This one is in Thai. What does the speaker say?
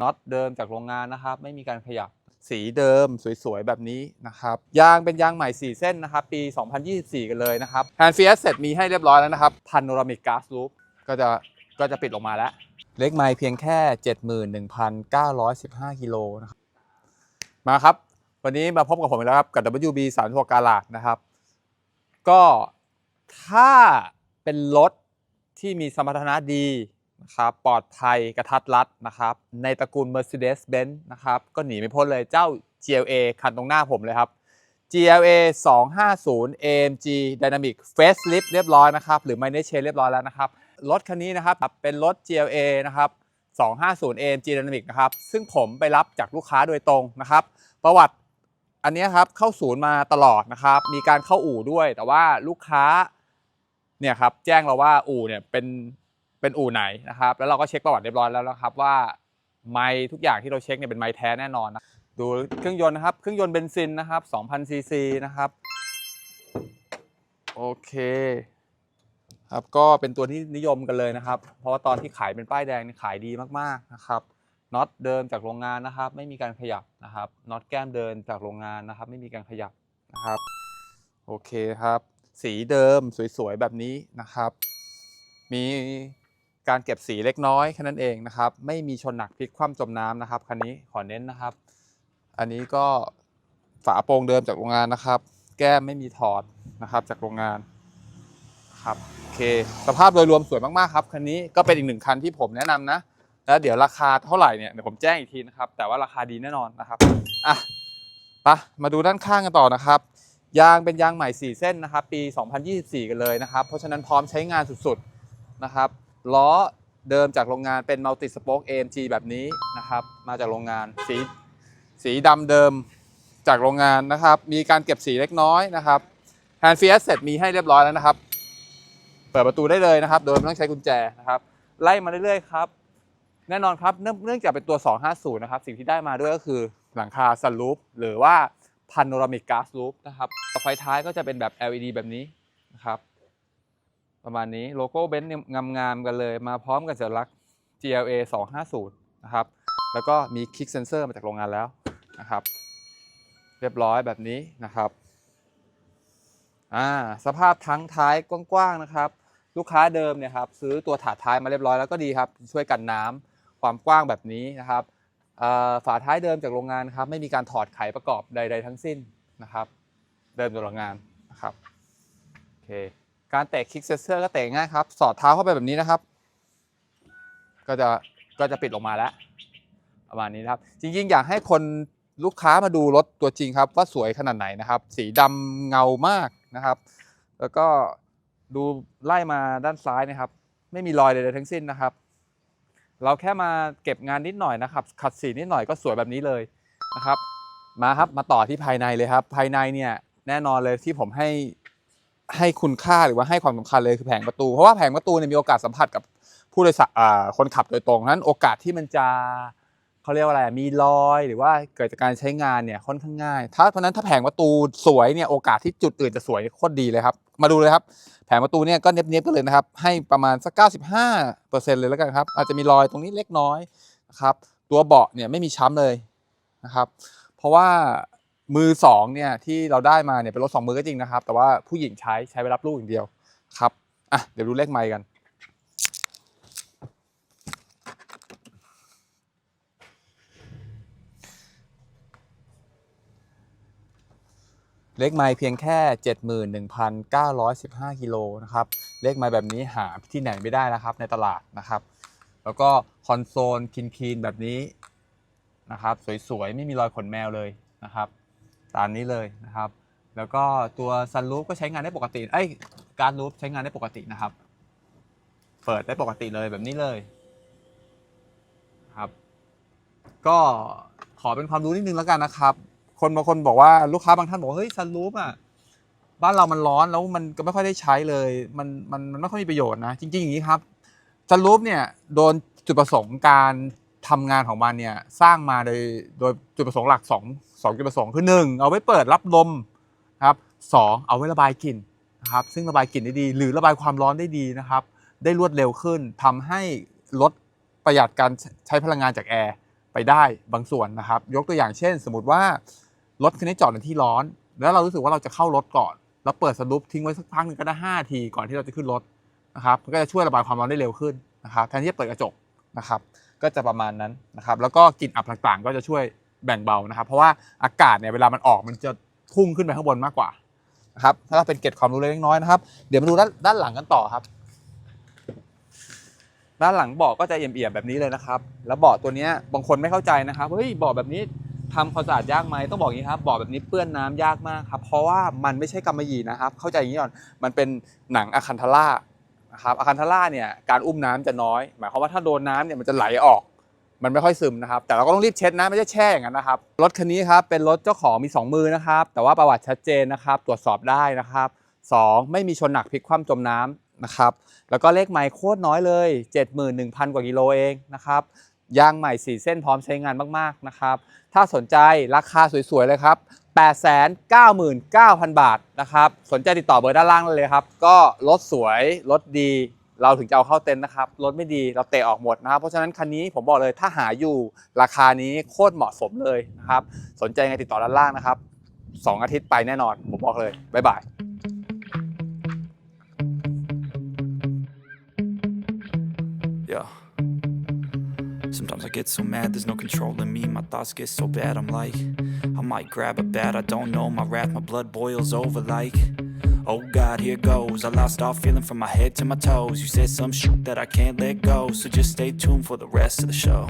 น็อตเดิมจากโรงงานนะครับ ไม่มีการขยับสีเดิมสวยๆ แบบนี้นะครับ ยางเป็นยางใหม่ 4 เส้นนะครับ ปี 2024 กันเลยนะครับแฮนด์ฟีเสร็จมีให้เรียบร้อยแล้วนะครับพันโนรามิกกาซลูปก็จะก็จะปิดลงมาแล้ว เล็กไม้เพียงแค่ 71,915 กิโลนะครับมาครับ วันนี้มาพบกับผมอีกแล้วครับ กับ WB 3 6กาลาดนะครับ ก็ถ้าเป็นรถที่มีสมรรถนะดี นะครับปลอดภัยกระทัดรัดนะครับ ในตระกูล Mercedes-Benz นะครับก็หนีไม่พ้นเลยเจ้า GLA คันตรงหน้าผมเลยครับ GLA 250 AMG Dynamic Facelift เรียบร้อยนะครับ หรือ Minor Change เรียบร้อยแล้วนะครับ รถคันนี้นะครับเป็นรถ GLA นะครับ 250 AMG Dynamic นะครับ ซึ่งผมไปรับจากลูกค้าโดยตรงนะครับ ประวัติอันนี้ครับเข้าศูนย์มาตลอดนะครับ มีการเข้าอู่ด้วย แต่ว่าลูกค้าเนี่ยครับแจ้งเราว่าอู่เนี่ยเป็น เป็นอู่ไหนนะครับ แล้วเราก็เช็คประวัติเรียบร้อยแล้วนะครับว่าไม้ทุกอย่างที่เราเช็คเนี่ยเป็นไม้แท้แน่นอนนะดูเครื่องยนต์นะครับ เครื่องยนต์เบนซินนะครับ2,000ซีซีนะครับ โอเคครับก็เป็นตัวที่นิยมกันเลยนะครับ เพราะว่าตอนที่ขายเป็นป้ายแดงขายดีมากๆนะครับน็อตเดิมจากโรงงานนะครับ ไม่มีการขยับนะครับน็อตแก้มเดินจากโรงงานนะครับ ไม่มีการขยับนะครับ โอเคครับ สีเดิมสวยๆแบบนี้นะครับ มี การเก็บสีเล็กน้อยแค่นั้นเองนะครับ ไม่มีชนหนักพลิกคว่ำจมน้ำนะครับคันนี้ขอเน้นนะครับ อันนี้ก็ฝาโปร่งเดิมจากโรงงานนะครับ แก้มไม่มีถอดนะครับจากโรงงานครับโอเค สภาพโดยรวมสวยมากๆครับคันนี้ก็เป็นอีกหนึ่งคันที่ผมแนะนำนะแล้วเดี๋ยวราคาเท่าไหร่เนี่ยเดี๋ยวผมแจ้งอีกทีนะครับ แต่ว่าราคาดีแน่นอนนะครับอะปะมาดูด้านข้างกันต่อนะครับ ยางเป็นยางใหม่ 4 เส้นนะครับ ปี 2024 กันเลยนะครับ เพราะฉะนั้นพร้อมใช้งานสุดๆนะครับ ล้อเดิมจากโรงงานเป็นมัลติสโป๊ก AMG แบบนี้นะครับ มาจากโรงงานสีสีดำเดิมจากโรงงานนะครับ มีการเก็บสีเล็กน้อยนะครับแฮนด์ฟีเสร็จมีให้เรียบร้อยแล้วนะครับ เปิดประตูได้เลยนะครับ โดยไม่ต้องใช้กุญแจนะครับ ไล่มาเรื่อยๆครับ แน่นอนครับเนื่องจากเป็นตัว 250 นะครับ สิ่งที่ได้มาด้วยก็คือหลังคาซันรูฟหรือว่าพันโนรามิกกาซรูฟนะครับไฟท้ายก็จะเป็นแบบ LED แบบนี้นะครับ ประมาณนี้โลโก้เบนซ์งามๆกันเลย มาพร้อมกับสัญลักษณ์ GLA 250นะครับ แล้วก็มีคิกเซนเซอร์มาจากโรงงานแล้วนะครับ เรียบร้อยแบบนี้นะครับอ่าสภาพทั้งท้ายกว้างๆนะครับ ลูกค้าเดิมเนี่ยครับซื้อตัวถาดท้ายมาเรียบร้อยแล้วก็ดีครับ ช่วยกันน้ำความกว้างแบบนี้นะครับอ่อฝาท้ายเดิมจากโรงงานครับ ไม่มีการถอดไขประกอบใด ๆ ทั้งสิ้นนะครับ เดิมจากโรงงานนะครับโอเค การแตะคิกเซสเซอร์ก็แตะง่ายครับ สอดเท้าเข้าไปแบบนี้นะครับ ก็จะก็จะปิดลงมาแล้วประมาณนี้นะครับ จริงๆ อยากให้คนลูกค้ามาดูรถตัวจริงครับ ว่าสวยขนาดไหนนะครับ สีดำเงามากนะครับ แล้วก็ดูไล่มาด้านซ้ายนะครับ ไม่มีรอยใดๆทั้งสิ้นนะครับ เราแค่มาเก็บงานนิดหน่อยนะครับ ขัดสีนิดหน่อยก็สวยแบบนี้เลยนะครับ มาครับมาต่อที่ภายในเลยครับ ภายในเนี่ยแน่นอนเลยที่ผมให้ ให้คุณค่าหรือว่าให้ความสำคัญเลยคือแผงประตู เพราะว่าแผงประตูเนี่ยมีโอกาสสัมผัสกับผู้โดยสารคนขับโดยตรงนั้น โอกาสที่มันจะเขาเรียกว่าอะไรมีรอยหรือว่าเกิดจากการใช้งานเนี่ยค่อนข้างง่าย ถ้าเพราะนั้นถ้าแผงประตูสวยเนี่ยโอกาสที่จุดอื่นจะสวยโคตรดีเลยครับ มาดูเลยครับ แผงประตูเนี่ยก็เนี้ยบๆกันเลยนะครับ ให้ประมาณสัก 95%เลยแล้วกันครับ อาจจะมีรอยตรงนี้เล็กน้อยนะครับ ตัวเบาะเนี่ยไม่มีช้ำเลยนะครับ เพราะว่า มือสองเนี่ยที่เราได้มาเนี่ยเป็นรถสองมือก็จริงนะครับ แต่ว่าผู้หญิงใช้ใช้ไปรับลูกอย่างเดียวครับอะเดี๋ยวดูเลขไมค์กันเลขไมล์เพียงแค่ 71,915กิโลนะครับ เลขไมล์แบบนี้หาที่ไหนไม่ได้นะครับในตลาดนะครับ แล้วก็คอนโซลคินๆแบบนี้นะครับ สวยๆ ไม่มีรอยขนแมวเลยนะครับ ตามนี้เลยนะครับ แล้วก็ตัวซันรูฟก็ใช้งานได้ปกติ เอ้ยการรูฟใช้งานได้ปกตินะครับ เปิดได้ปกติเลยแบบนี้เลยครับ ก็ขอเป็นความรู้นิดนึงแล้วกันนะครับ คนบางคนบอกว่าลูกค้าบางท่านบอกเฮ้ยซันรูฟอะบ้านเรามันร้อนแล้วมันก็ไม่ค่อยได้ใช้เลย มันมันมันไม่ค่อยมีประโยชน์นะ จริงๆอย่างนี้ครับซันรูฟเนี่ยโดนจุดประสงค์การทำงานของมันเนี่ยสร้างมาโดยโดยจุดประสงค์หลัก2 2จุดประสงค์คือ 1 เอาไว้เปิดรับลมนะครับสองเอาไว้ระบายกลิ่นนะครับซึ่งระบายกลิ่นได้ดี หรือระบายความร้อนได้ดีนะครับ ได้รวดเร็วขึ้นทำให้ลดประหยัดการใช้พลังงานจากแอร์ไปได้บางส่วนนะครับ ยกตัวอย่างเช่น สมมติว่ารถคันนี้จอดในที่ร้อน แล้วเรารู้สึกว่าเราจะเข้ารถก่อน แล้วเปิดสลุปทิ้งไว้สักพักหนึงก็ได้5นาทีก่อนที่เราจะขึ้นรถนะครับมันก็จะช่วยระบายความร้อนได้เร็วขึ้นนะครับแทนที่จะเปิดกระจกนะครับ ก็จะประมาณนั้นนะครับ แล้วก็กลิ่นอับต่างๆ ก็จะช่วย แบ่งเบานะครับ เพราะว่าอากาศเนี่ยเวลามันออกมันจะพุ่งขึ้นไปข้างบนมากกว่านะครับถ้าเป็นเกร็ดความรู้เล็กน้อยนะครับ เดี๋ยวมาดูด้านด้านหลังกันต่อครับ ด้านหลังเบาะก็จะเอี่ยมๆแบบนี้เลยนะครับ แล้วเบาะตัวนี้บางคนไม่เข้าใจนะครับเฮ้ยเบาะแบบนี้ทำความสะอาดยากไหมต้องบอกอย่างนี้ครับเบาะแบบนี้เปื้อนน้ำยากมากครับ เพราะว่ามันไม่ใช่กำมะหยี่นะครับ เข้าใจอย่างนี้ก่อนมันเป็นหนังอะคันทาร่านะครับอะคันทาร่าเนี่ยการอุ้มน้ำจะน้อย หมายความว่าถ้าโดนน้ำเนี่ยมันจะไหลออก มันไม่ค่อยซึมนะครับ แต่เราก็ต้องรีบเช็ดนะ ไม่ใช่แช่อย่างนั้นนะครับ รถคันนี้ครับเป็นรถเจ้าของมี 2 มือนะครับ แต่ว่าประวัติชัดเจนนะครับ ตรวจสอบได้นะครับ 2 ไม่มีชนหนักพลิกคว่ำจมน้ำนะครับ แล้วก็เลขไมล์โคตรน้อยเลย 71,000 กว่ากิโลเองนะครับยางใหม่ 4 เส้นพร้อมใช้งานมากๆนะครับ ถ้าสนใจราคาสวยๆ เลยครับ 899,000 บาทนะครับ สนใจติดต่อเบอร์ด้านล่างเลยครับ ก็รถสวย รถดี เราถึงจะเอาเข้าเต็นท์นะครับ รถไม่ดีเราเตะออกหมดนะครับ เพราะฉะนั้นคันนี้ผมบอกเลยถ้าหาอยู่ราคานี้โคตรเหมาะสมเลยนะครับ สนใจไงติดต่อด้านล่างนะครับ 2 อาทิตย์ไปแน่นอน ผมบอกเลย บ๊ายบาย Yeah. Sometimes I get so mad, there's no control in me. My thoughts get so bad, I'm like, I might grab a bat, I don't know. My wrath, my blood boils over like, oh God, here goes. I lost all feeling from my head to my toes. You said some shit that I can't let go, so just stay tuned for the rest of the show.